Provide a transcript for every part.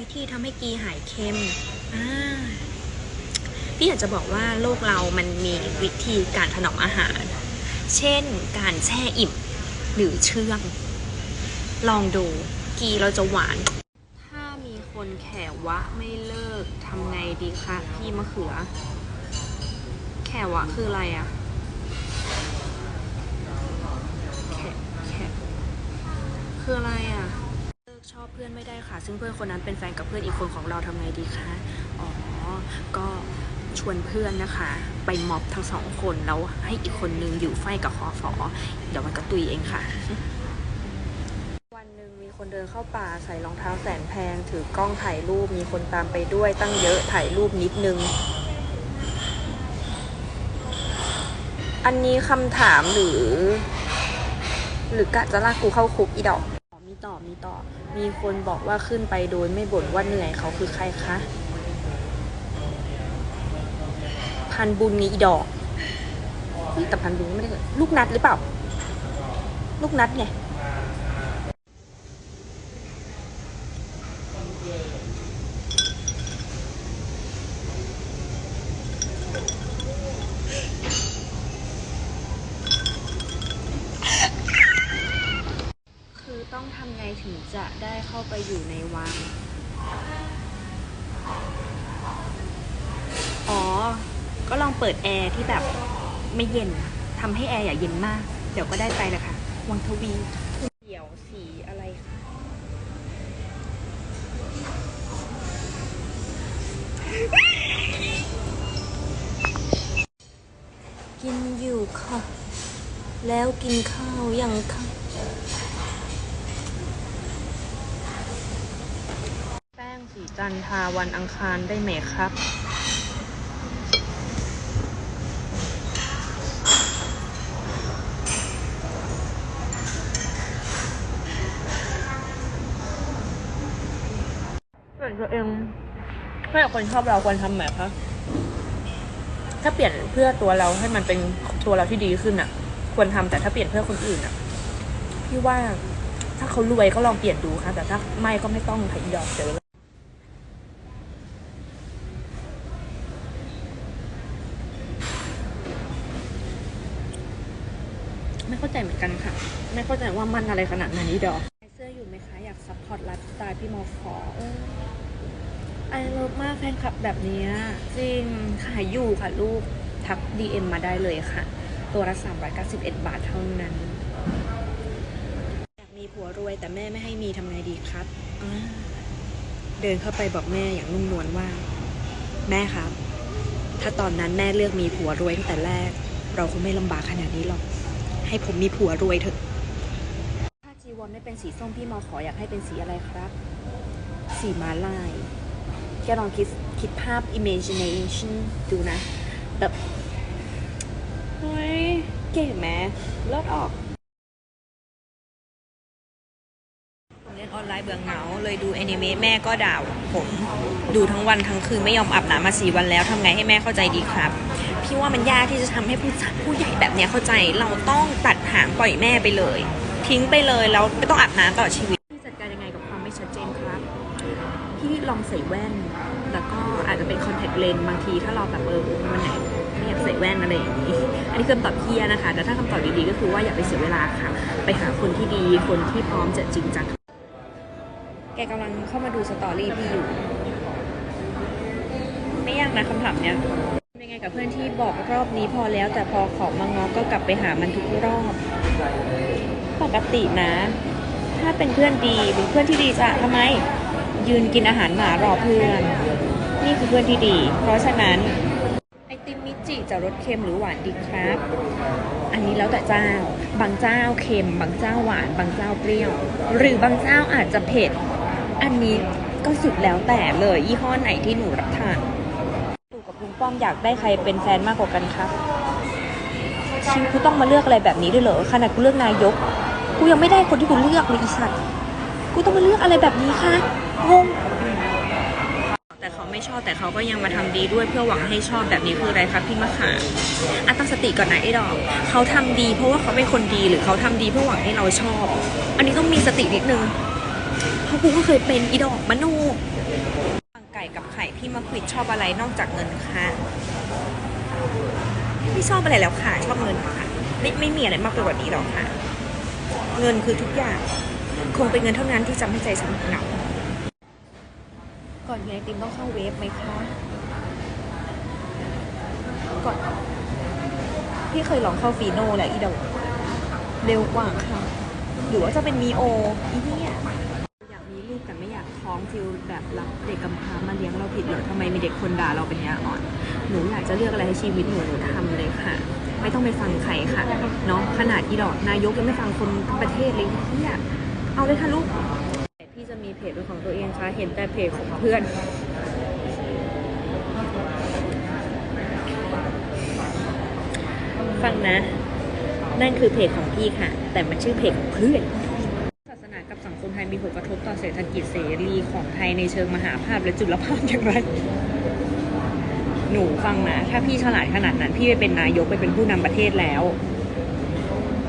วิธีทำให้กีหายเค็มพี่อยากจะบอกว่าโลกเรามันมีวิธีการถนอมอาหาร เช่นการแช่อิ่มหรือเชื่อง ลองดูกีเราจะหวาน ถ้ามีคนแขวะไม่เลิกทำไงดีคะพี่มะเขือ แขวะคืออะไรอะแขแขคืออะไรอะ อบเพื่อนไม่ได้ค่ะ ซึ่งเพื่อนคนนั้นเป็นแฟนกับเพื่อนอีกคนของเราทำไงดีคะ อ๋อ ก็ชวนเพื่อนนะคะ ไปม็อบทั้งสองคนแล้วให้อีกคนนึงอยู่ไฟกับคอฟอเดี๋ยวมันก็ตุยเองค่ะ วันหนึ่งมีคนเดินเข้าป่าใส่รองเท้าแสนแพง ถือกล้องถ่ายรูปมีคนตามไปด้วยตั้งเยอะถ่ายรูปนิดนึง อันนี้คำถามหรือ หรือกะจะลากกูเข้าคุกอีดอก มีต่อมีต่อ มีคนบอกว่าขึ้นไปโดยไม่บ่นว่าเหนื่อยเขาคือใครคะ พันบุญนี้อีดอกแต่พันบุญไม่ได้ลูกนัดหรือเปล่า ลูกนัดไง คือต้องทำไงถึง จะได้เข้าไปอยู่ในวัง อ๋อ ก็ลองเปิดแอร์ที่แบบไม่เย็นทำให้แอร์อย่าเย็นมาก เดี๋ยวก็ได้ไปแหละค่ะ วังทวีเขียวสีอะไรคะกินอยู่ค่ะ แล้วกินข้าวยังค่ะ แป้ง สีจันทาวันอังคารได้ไหมครับ เปลี่ยนตัวเองถ้าอาคนชอบเราควรทำแบบคะถ้าเปลี่ยนเพื่อตัวเราให้มันเป็นตัวเราที่ดีขึ้นอะ ควรทำแต่ถ้าเปลี่ยนเพื่อคนอื่นอะพี่ว่าถ้าเขารวยก็ลองเปลี่ยนดูค่ะ แต่ถ้าไม่ก็ไม่ต้องค่ะอีดอกเดี๋ยวไม่ เข้าใจเหมือนกันค่ะ ไม่เข้าใจว่ามันอะไรขนาดนั้นดอกเสื้ออยู่ไหมคะ อยากซัพพอร์ตไลฟ์สไตล์พี่มอฟอเอไอเลิฟมากแฟนคลับแบบนี้จริงขายอยู่ค่ะลูกทัก DM มาได้เลยค่ะ ตัวละ391 บาทเท่านั้นอยากมีผัวรวยแต่แม่ไม่ให้มีทำไงดีครับเดินเข้าไปบอกแม่อย่างนุ่มนวลว่า แม่ครับ ถ้าตอนนั้นแม่เลือกมีผัวรวยตั้งแต่แรก เราคงไม่ลำบากขนาดนี้หรอก ให้ผมมีผัวรวยเถอะ ถ้าจีวรไม่เป็นสีส้มพี่มอขออยากให้เป็นสีอะไรครับ สีม้าลาย แกลองคิดคิดภาพ imagination ดูนะ แบบ เฮ้ย เก๋ไหมเลิศออก เล่นออนไลน์เบื่อเหงา เลยดูแอ นิเมะแม่ก็ด่าผมดูทั้งวันทั้งคืนไม่ยอมอาบน้ำมาสี่วันแล้วทำไงให้แม่เข้าใจดีครับ พี่ว่ามันยากที่จะทำให้ผู้จัดผู้ใหญ่แบบเนี้ยเข้าใจเราต้องตัดหางปล่อยแม่ไปเลย ทิ้งไปเลยแล้วไม่ต้องอาบน้ำตลอดชีวิตพี่จัดการยังไงกับความไม่ชัดเจนครับพี่ลองใส่แว่น แล้วก็อาจจะเป็นคอนแทคเลนส์บางทีถ้าเราแบบเออมันไหนไม่อยากใส่แว่นอะไรอย่างนี้อันนี้คือคำตอบเฮียนะคะแต่ถ้าคำตอบดีๆก็คือว่าอย่าไปเสียเวลาค่ะ ไปหาคนที่ดีคนที่พร้อมจะจริงจัง แกกำลังเข้ามาดูสตอรี่พี่อยู่ ไม่ยากนะคำถามเนี้ยเป็นยังไงกับเพื่อนที่บอกรอบนี้พอแล้ว แต่พอขอมางอก็กลับไปหามันทุกรอบ ปกตินะ ถ้าเป็นเพื่อนดีเป็นเพื่อนที่ดีจะทำไม ยืนกินอาหารหมารอเพื่อน นี่คือเพื่อนที่ดี เพราะฉะนั้นไอติมมิจิจะรสเค็มหรือหวานดีครับ อันนี้แล้วแต่เจ้า บางเจ้าเค็ม บางเจ้าหวาน บางเจ้าเปรี้ยว หรือบางเจ้าอาจจะเผ็ด อันนี้ก็สุดแล้วแต่เลยยี่ห้อไหนที่หนูรับทานตู่กับลุงป้อมอยากได้ใครเป็นแฟนมากกว่ากันครับชีวิตกูต้องมาเลือกอะไรแบบนี้ด้วยเหรอขนาดกูเลือกนายก กูยังไม่ได้คนที่กูเลือกเลยอีสัตว์กูต้องมาเลือกอะไรแบบนี้คะงงแต่เขาไม่ชอบแต่เขาก็ยังมาทำดีด้วยเพื่อหวังให้ชอบแบบนี้คืออะไรครับพี่มะขามอะตั้งสติก่อนนะไอ้ดอกเขาทำดี เพราะว่าเขาเป็นคนดีหรือเขาทำดีเพื่อหวังให้เราชอบ อันนี้ต้องมีสตินิดนึงเพ ราะกูก็เคยเป็นอีดอกมโนปังไก่กับไข่พี่มาควิดชอบอะไรนอกจากเงินคะไม่ชอบอะไรแล้วค่ะ ชอบเงินค่ะไม่ไม่มีอะไรมากไปกว่านี้หรอกค่ะ เงินคือทุกอย่าง คงเป็นเงินเท่านั้นที่จะไม่ใจฉันเหงาก่อนกินไอติมต้องเข้าเวฟไหมคะก่อนพี่เคยลองเข้าฟีโน่แหละอีดอกเร็วกว่าค่ะหรือว่าจะเป็นมีโออีเนี่ยอยากมีลูกแต่ไม่ ร้องฟิลแบบรับเด็กกำพร้ามาเลี้ยงเราผิดเหรอทำไมมีเด็กคนด่าเราเป็นยาอ่อน หนูอยากจะเลือกอะไรให้ชีวิตหนูหนูทำเลยค่ะ ไม่ต้องไปฟังใครค่ะเนาะขนาดอีดอกนายกยังไม่ฟังคนทั้งประเทศเลยเนี่ยเอาเลยค่ะลูกแต่พี่จะมีเพจเป็นของตัวเองค่ะเห็นแต่เพจของเพื่อนฟังนะ นั่นคือเพจของพี่ค่ะ แต่มันชื่อเพจของเพื่อน ยในเชิงมหาภาพและจุลภาพอย่างไร หนูฟังนะ ถ้าพี่ฉลาดขนาดนั้น พี่ไปเป็นนายกไปเป็นผู้นำประเทศแล้ว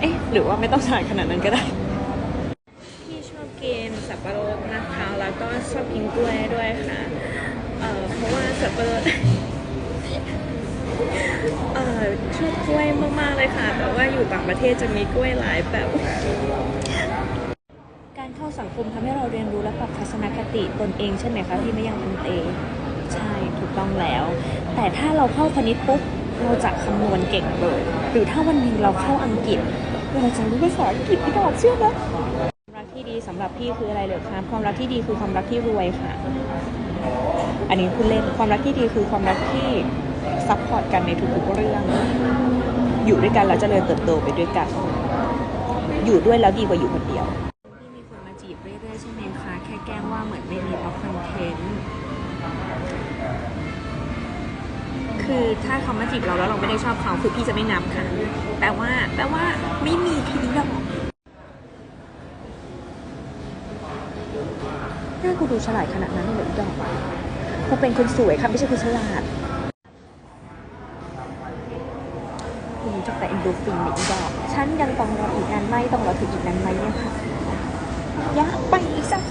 เอ๊ะ หรือว่าไม่ต้องฉลาดขนาดนั้นก็ได้ พี่ชอบกินสับปะรดนะคะแล้วก็ชอบกินกล้วยด้วยค่ะ เอ่อ เพราะว่าสับปะรดเอ่อชอบกล้วยมากๆเลยค่ะ แต่ว่าอยู่ต่างประเทศจะมีกล้วยหลายแบบ สังคมทำให้เราเรียนรู้และปรับทัศนคติตนเองใช่ไหมคะที่ไม่ยังเป็นเอใช่ถูกต้องแล้ว แต่ถ้าเราเข้าคณิตปุ๊บเราจะคำนวณเก่งเลยหรือถ้าวันหนึ่งเราเข้าอังกฤษเราจะรู้ภาษาอังกฤษไม่ดอกเชื่อไหมความรักที่ดีสำหรับพี่คืออะไรเหรอคะความรักที่ดีคือความรักที่รวยค่ะ อันนี้คุณเล่นความรักที่ดีคือความรักที่ซัพพอร์ตกันในทุกๆเรื่อง อยู่ด้วยกันแล้วเจริญเติบโตไปด้วยกัน อยู่ด้วยแล้วดีกว่าอยู่คนเดียว ว่าเหมือนไม่มีเพราะคอนเทนต์คือถ้าเขามาจีบเราแล้วเราไม่ได้ชอบเขาคือพี่จะไม่นับค่ะแปลว่าแปลว่าไม่มีแค่นี้หรอกหน้ากูดูฉลาดขนาดนั้นเลยอีดอกกูเป็นคนสวยค่ะไม่ใช่คนฉลาดกูรู้จักแต่เอนโดรฟินเนี่ยอีดอกฉันยังต้องรออีกนานไหมต้องรอถึงอีกนานไหมเนี่ยค่ะยาไปอีกสัก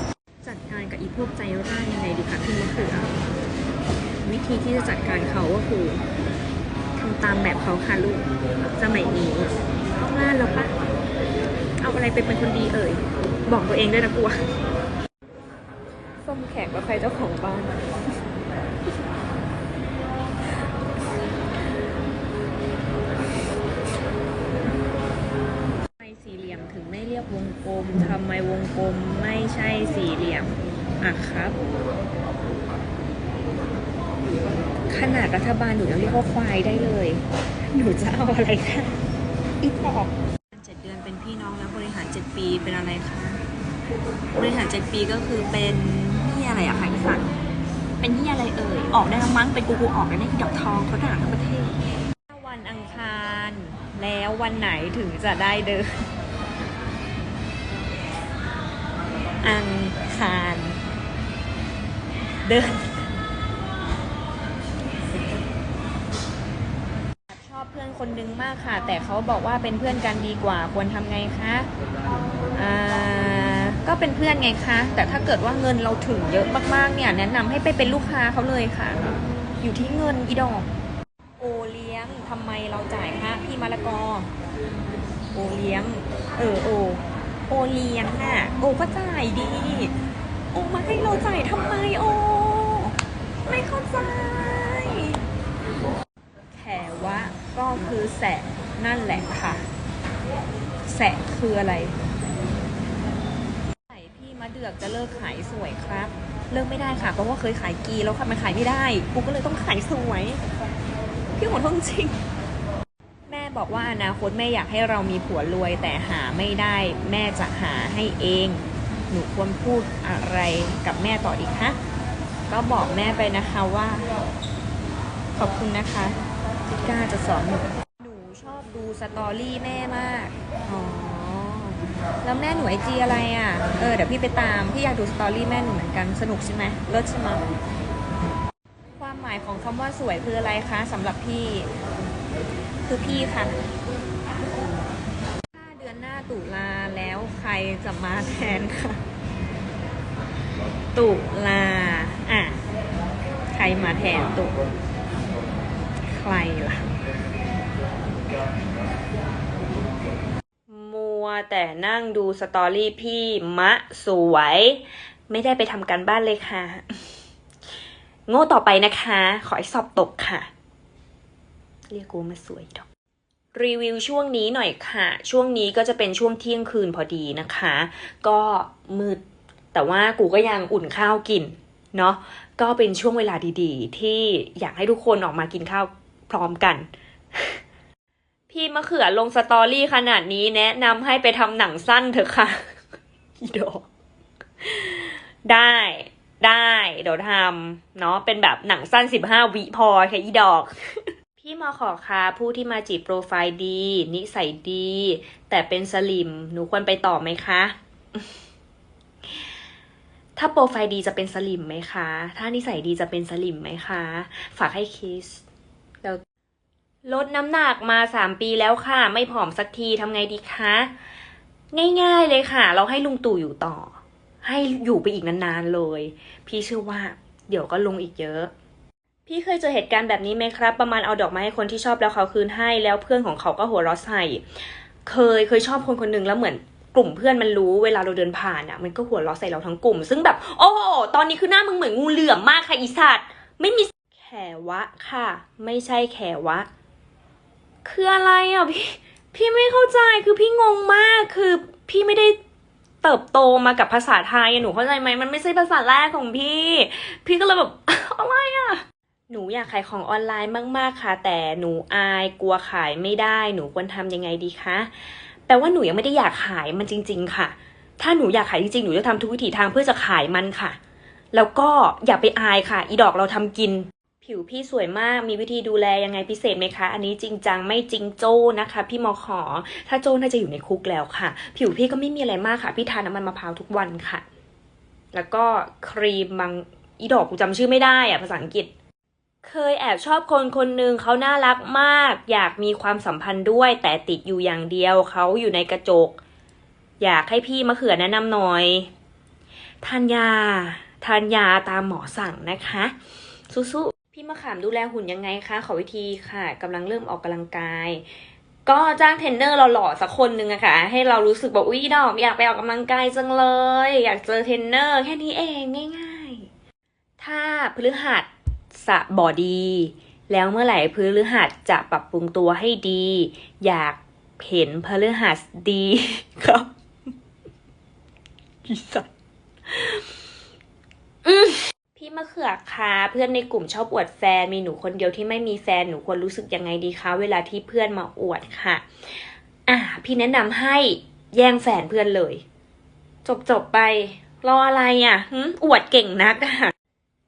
จัดการกับอีพวกใจร้ายยังไงดีคะพี่มะเขือ วิ ธีที่จะจัดการเขาก็คือทำตามแบบเขาค่ะลูกสมัยนี้ต้องล่าแล้วปะเอาอะไรไปเป็นคนดีเอ่ย บอกตัวเองด้วยนะกลัวส้มแขกกับใครเจ้าของบ้านไมสี่เหลี่ยมถึงไม่เรียกวงกลมทำไมวงกลมไม่ใช่สี่เหลี่ยมอะครับ ขนาดรัฐบาลหนูยังเรียกว่าควายได้เลย หนูจะเอาอะไรคะอีปอบเจ็ดเดือนเป็นพี่น้องแล้วบริหารเจ็ดปีเป็นอะไรคะ บริหารเจ็ดปีก็คือเป็นที่อะไรอะคะอีสันเป็นที่อะไรเอ่ย ออกได้แล้วมั้งเป็นกูกูออกได้ในดอกทองเขาด่าทั้งประเทศ วันอังคารแล้ววันไหนถึงจะได้เดิน อังคาร เดิน ชอบเพื่อน คนนึงมากค่ะ แต่เขาบอกว่าเป็นเพื่อนกันดีกว่าควรทำไงคะอ่าก็เป็นเพื่อนไงคะ แต่ถ้าเกิดว่าเงินเราถึงเยอะมากๆเนี่ยแนะนำให้ไปเป็นลูกค้าเขาเลยค่ะ อยู่ที่เงินอีดอกโอเลี้ยงทำไมเราจ่ายคะพี่มะละกอ โอเลี้ยง เออโอ โอเลี้ยงน่ะ โอก็จ่ายดี โอมาให้เราจ่ายทำไมโอ ไม่เข้าใจ แขวะ ก็คือแสะนั่นแหละค่ะ แสะคืออะไรไหนพี่มะเดือกจะเลิกขายสวยครับ เลิกไม่ได้ค่ะ เพราะว่าเคยขายกีแล้วค่ะมันขายไม่ได้กูก็เลยต้องขายสวย พี่ขอโทษจริง แม่บอกว่าอนาคตแม่อยากให้เรามีผัวรวยแต่หาไม่ได้ แม่จะหาให้เอง หนูควรพูดอะไรกับแม่ต่ออีกคะก็บอกแม่ไปนะคะว่า ขอบคุณนะคะ กล้าจะสอนหนูหนูชอบดูสตอรี่แม่มาก อ๋อ แล้วแม่หนูไอจีอะไรอะ เออ เดี๋ยวพี่ไปตาม พี่อยากดูสตอรี่แม่หนูเหมือนกัน สนุกใช่ไหมเลิศใช่ไหมความหมายของคำว่าสวยคืออะไรคะสำหรับพี่ คือพี่ค่ะถ้าเดือนหน้าตุลาแล้วใครจะมาแทนค่ะ ตุลา อะ ใครมาแทนตุกใครล่ะ มัวแต่นั่งดูสตอรี่พี่มะสวย ไม่ได้ไปทำการบ้านเลยค่ะ โง่ต่อไปนะคะ ขอให้สอบตกค่ะ เรียกกูมาสวยดอกรีวิวช่วงนี้หน่อยค่ะ ช่วงนี้ก็จะเป็นช่วงเที่ยงคืนพอดีนะคะ ก็มืด แต่ว่ากูก็ยังอุ่นข้าวกิน เนาะ ก็เป็นช่วงเวลาดีๆ ที่อยากให้ทุกคนออกมากินข้าว พร้อมกัน พี่มะเขือลงสตอรี่ขนาดนี้แนะนำให้ไปทำหนังสั้นเถอะค่ะอีดอกได้ได้เดี๋ยวทำเนาะเป็นแบบหนังสั้นสิบห้าวิพอแค่อีดอก พี่มาขอค่ะผู้ที่มาจีบโปรไฟล์ดี นิสัยดี แต่เป็นสลิมหนูควรไปต่อไหมคะ ถ้าโปรไฟล์ดีจะเป็นสลิมไหมคะ ถ้านิสัยดีจะเป็นสลิมไหมคะ ฝากให้คิส ลดน้ำหนักมาสามปีแล้วค่ะ ไม่ผอมสักทีทำไงดีคะ ง่ายๆเลยค่ะ เราให้ลุงตู่อยู่ต่อ ให้อยู่ไปอีกนานๆเลย พี่เชื่อว่า เดี๋ยวก็ลงอีกเยอะ พี่เคยเจอเหตุการณ์แบบนี้ไหมครับ ประมาณเอาดอกไม้ให้คนที่ชอบแล้วเขาคืนให้ แล้วเพื่อนของเขาก็หัวเราะใส่ เคยเคยชอบคนคนหนึ่งแล้วเหมือนกลุ่มเพื่อนมันรู้เวลาเราเดินผ่านอะ มันก็หัวเราะใส่เราทั้งกลุ่ม ซึ่งแบบ โอ้โหตอนนี้คือหน้ามึงเหมือนงูเหลือมมากค่ะอีสัตว์ไม่มีแขวะค่ะ ไม่ใช่แขวะ คืออะไรอะพี่พี่ไม่เข้าใจคือพี่งงมากคือพี่ไม่ได้เติบโตมากับภาษาไทยหนูเข้าใจไหมมันไม่ใช่ภาษาแรกของพี่ พี่ก็เลยแบบอะไรอะหนูอยากขายของออนไลน์มาก ๆ ค่ะ แต่หนูอายกลัวขายไม่ได้ หนูควรทำยังไงดีคะแปลว่าหนูยังไม่ได้อยากขายมันจริง ๆ ค่ะ ถ้าหนูอยากขายจริงๆหนูจะทำทุกวิถีทางเพื่อจะขายมันค่ะ แล้วก็อย่าไปอายค่ะ อีดอกเราทำกิน ผิวพี่สวยมากมีวิธีดูแลยังไงพิเศษไหมคะ อันนี้จริงจังไม่จริงโจ้นะคะ พี่มอขอ ถ้าโจ้น่าจะอยู่ในคุกแล้วค่ะ ผิวพี่ก็ไม่มีอะไรมากค่ะ พี่ทานน้ำมันมะพร้าวทุกวันค่ะ แล้วก็ครีมบางอีดอกกูจำชื่อไม่ได้อะภาษาอังกฤษเคยแอบชอบคนคนหนึ่งเขาน่ารักมาก อยากมีความสัมพันธ์ด้วย แต่ติดอยู่อย่างเดียวเขาอยู่ในกระจก อยากให้พี่มะเขือแนะนำหน่อยทานยาทานยาตามหมอสั่งนะคะสู้ๆ พี่มะขามดูแลหุ่นยังไงคะ ขอวิธีค่ะกำลังเริ่มออกกำลังกาย ก็จ้างเทรนเนอร์เราหล่อๆสักคนหนึ่งอะค่ะ ให้เรารู้สึกแบบอุ๊ยดอกอยากไปออกกำลังกายจังเลย อยากเจอเทรนเนอร์แค่นี้เองง่าย ๆ ถ้าพฤหัสสะบอดี แล้วเมื่อไหร่พฤหัสจะปรับปรุงตัวให้ดี อยากเห็นพฤหัสดีครับอีสัตอืม พี่มะเขือคะเพื่อนในกลุ่มชอบอวดแฟนมีหนูคนเดียวที่ไม่มีแฟนหนูควรรู้สึกยังไงดีคะเวลาที่เพื่อนมาอวดค่ะ อะ พี่แนะนำให้แย่งแฟนเพื่อนเลย จบจบๆไป รออะไรอะอวดเก่งนักอะ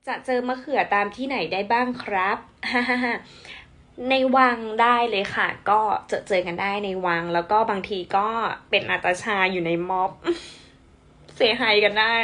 จะเจอมะเขือตามที่ไหนได้บ้างครับในวังได้เลยค่ะ ก็เจอเจอกันได้ในวัง แล้วก็บางทีก็เป็นนาตาชาอยู่ในม็อบเซฮายกันได้